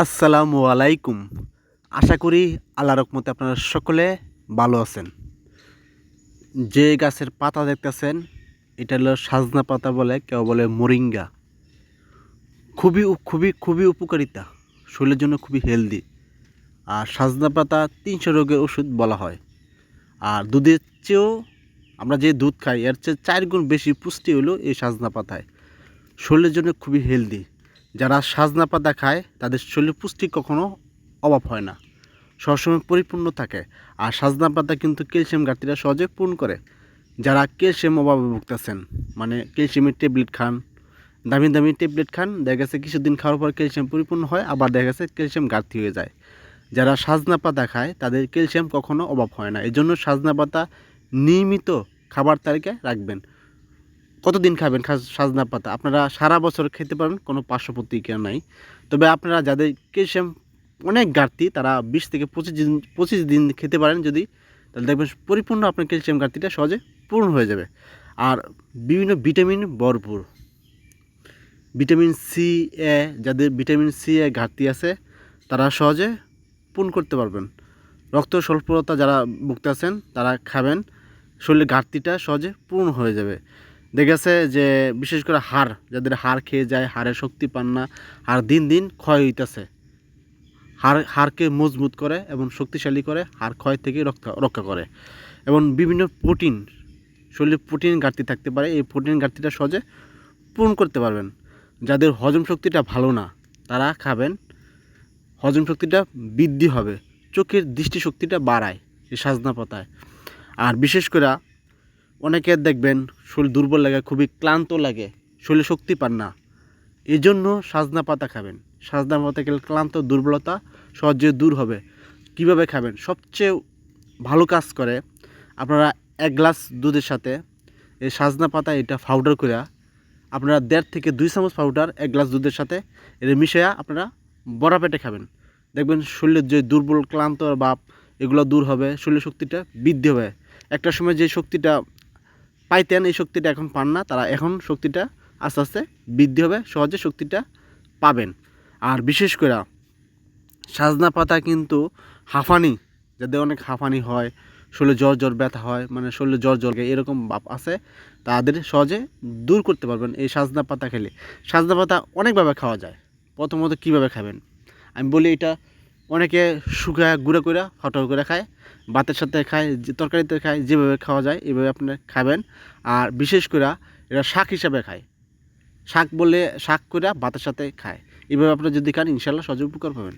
আসসালামু আলাইকুম। আশা করি আল্লাহ রকমতে আপনারা সকলে ভালো আছেন। যে গাছের পাতা দেখতেছেন, এটা হলো সাজনা পাতা বলে কেউ বলে মোরিঙ্গা। খুবই খুবই খুবই উপকারিতা, শরীরের জন্য খুবই হেলদি। আর সাজনা পাতা তিনশো রোগের ওষুধ বলা হয়। আর দুধের চেয়েও আমরা যে দুধ খাই, এর চেয়ে চার গুণ বেশি পুষ্টি হলো এই সাজনা পাতায়। শরীরের জন্য খুবই হেলদি। যারা সাজনা পাতা খায়, তাদের শরীরে পুষ্টি কখনো অভাব হয় না। সবসময় পরিপূর্ণ থাকে। আর সাজনা পাতা কিন্তু ক্যালসিয়াম ঘাটতিটা সহজে পূরণ করে। যারা ক্যালসিয়াম অভাবে ভুগতেছেন মানে ক্যালসিয়ামের ট্যাবলেট খান, দামি দামি ট্যাবলেট খান, দেখা গেছে কিছুদিন খাওয়ার পর ক্যালসিয়াম পরিপূর্ণ হয়, আবার দেখা গেছে ক্যালসিয়াম ঘাটতি হয়ে যায়। যারা সাজনা পাতা খায়, তাদের ক্যালসিয়াম কখনো অভাব হয় না। এই জন্য সাজনা পাতা নিয়মিত খাবার তালিকায় রাখবেন। কতদিন খাবেন সাজনা পাতা? আপনারা সারা বছর খেতে পারেন, কোনো পার্শ্ব প্রতিক্রিয়া নাই। তবে আপনারা যাদের ক্যালসিয়াম অনেক ঘাটতি, তারা বিশ থেকে পঁচিশ দিন পঁচিশ দিন খেতে পারেন যদি, তাহলে দেখবেন পরিপূর্ণ আপনার ক্যালসিয়াম ঘাটতিটা সহজে পূরণ হয়ে যাবে। আর বিভিন্ন ভিটামিন ভরপুর। ভিটামিন সি এ যাদের ভিটামিন সি এ ঘাটতি আছে, তারা সহজে পূর্ণ করতে পারবেন। রক্ত স্বল্পতা যারা ভুগতে আছেন, তারা খাবেন। শরীরের ঘাটতিটা সহজে পূর্ণ হয়ে যাবে। দেখা গেছে যে বিশেষ করে হাড়, যাদের হাড় খেয়ে যায়, হাড়ের শক্তি পান না, হাড় দিন দিন ক্ষয় হইতেছে। হাড়, হাড়কে মজবুত করে এবং শক্তিশালী করে হাড় ক্ষয় থেকে রক্ষা রক্ষা করে। এবং বিভিন্ন প্রোটিন, শরীরে প্রোটিন ঘাটতি থাকতে পারে, এই প্রোটিন ঘাটতিটা সহজে পূরণ করতে পারবেন। যাদের হজম শক্তিটা ভালো না, তারা খাবেন, হজম শক্তিটা বৃদ্ধি হবে, চোখের দৃষ্টিশক্তিটা বাড়ায়, এই সাজনা পাতায়। আর বিশেষ করে অনেকের দেখবেন শরীর দুর্বল লাগে, খুবই ক্লান্ত লাগে, শরীরে শক্তি পান না। এই জন্য সাজনা পাতা খাবেন। সাজনা পাতা খেলে ক্লান্ত, দুর্বলতা সহজে দূর হবে। কীভাবে খাবেন? সবচেয়ে ভালো কাজ করে আপনারা এক গ্লাস দুধের সাথে এই সাজনা পাতা, এটা পাউডার করে আপনারা দেড় থেকে দুই চামচ পাউডার এক গ্লাস দুধের সাথে এটা মিশিয়ে আপনারা বড়া পেটে খাবেন। দেখবেন শরীরের যে দুর্বল, ক্লান্ত ভাব, এগুলো দূর হবে শরীরের শক্তিটা বৃদ্ধি হবে। একটা সময় যে শক্তিটা পাইতেন এই শক্তিটা এখন পান না, তারা এখন শক্তিটা আস্তে আস্তে বৃদ্ধি হবে, সহজে শক্তিটা পাবেন। আর বিশেষ করে সাজনা পাতা কিন্তু হাঁফানি, যাদের অনেক হাঁফানি হয়, শরীরে জ্বর জ্বর ব্যথা হয় মানে শরীরে জ্বর জ্বর এরকম ভাব আছে, তাদের সহজে দূর করতে পারবেন এই সাজনা পাতা খেলে। সাজনা পাতা অনেকভাবে খাওয়া যায়। প্রথমত কীভাবে খাবেন? আমি বলি এটা অনেকে শুকায় গুঁড়ো করে ফটো করে খায়, ভাতের সাথে খায়, যে তরকারিতে খায়, যেভাবে খাওয়া যায়, এভাবে আপনি খাবেন। আর বিশেষ করে এরা শাক হিসাবে খায়। শাক বলে শাক করে ভাতের সাথে খায়। এভাবে আপনারা যদি খান, ইনশাল্লাহ সহজে উপকার পাবেন।